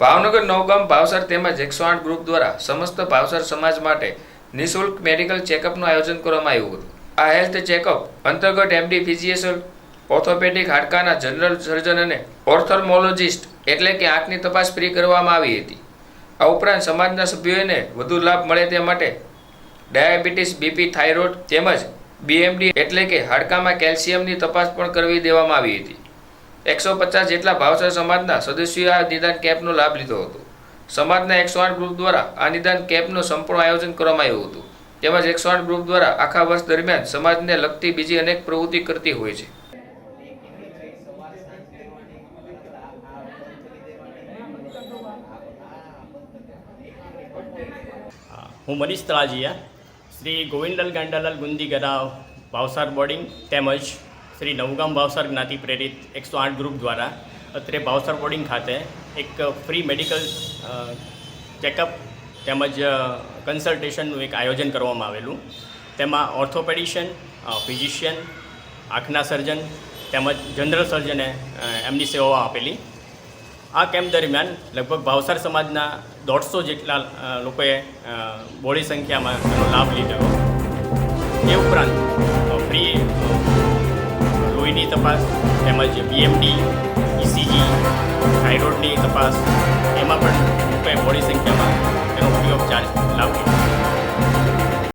ભાવનગર નવગામ ભાવસર તેમજ એકસો આઠ ગ્રુપ દ્વારા સમસ્ત ભાવસર સમાજ માટે નિઃશુલ્ક મેડિકલ ચેકઅપનું આયોજન કરવામાં આવ્યું હતું. આ હેલ્થ ચેકઅપ અંતર્ગત એમડી ફિઝિશિયલ ઓર્થોપેડિક હાડકાના જનરલ સર્જન અને ઓર્થોમોલોજિસ્ટ એટલે કે આંખની તપાસ ફ્રી કરવામાં આવી હતી. આ ઉપરાંત સમાજના સભ્યોને વધુ લાભ મળે તે માટે ડાયાબિટીસ, બીપી, થાઇરોઇડ તેમજ બીએમડી એટલે કે હાડકામાં કેલ્શિયમની તપાસ પણ કરવી દેવામાં આવી હતી. એકસો પચાસ જેટલા ભાવસર સમાજના સદસ્યોએ આ નિદાન કેમ્પનો લાભ લીધો હતો. સમાજના એકસો આઠ ગ્રુપ દ્વારા આ નિદાન કેમ્પનું સંપૂર્ણ આયોજન કરવામાં આવ્યું હતું. તેમજ એકસો આઠ ગ્રુપ દ્વારા આખા વર્ષ દરમિયાન સમાજને લગતી બીજી અનેક પ્રવૃત્તિ કરતી હોય છે. હું મનીષ તળાજીયા, શ્રી ગોવિંદલાલ ગાંડાલાલ ગુંદી ગરાવ ભાવસાર બોર્ડિંગ તેમજ શ્રી નવગામ ભાવસાર જ્ઞાતિ પ્રેરિત એકસો આઠ ગ્રુપ દ્વારા અત્રે ભાવસાર બોર્ડિંગ ખાતે એક ફ્રી મેડિકલ ચેકઅપ તેમજ કન્સલ્ટેશનનું એક આયોજન કરવામાં આવેલું. તેમાં ઓર્થોપેડિશિયન ફિઝિશિયન, આંખના સર્જન તેમજ જનરલ સર્જને એમની સેવાઓ આપેલી. આ કેમ્પ દરમિયાન લગભગ ભાવસાર સમાજના દોઢસો જેટલા લોકોએ બોડી સંખ્યામાં લાભ લીધો એ ઉપરાંત તપાસ તેમજ બીએમડી ઇસીજી થાઇરોઇડની તપાસ એમાં પણ મોટી સંખ્યામાં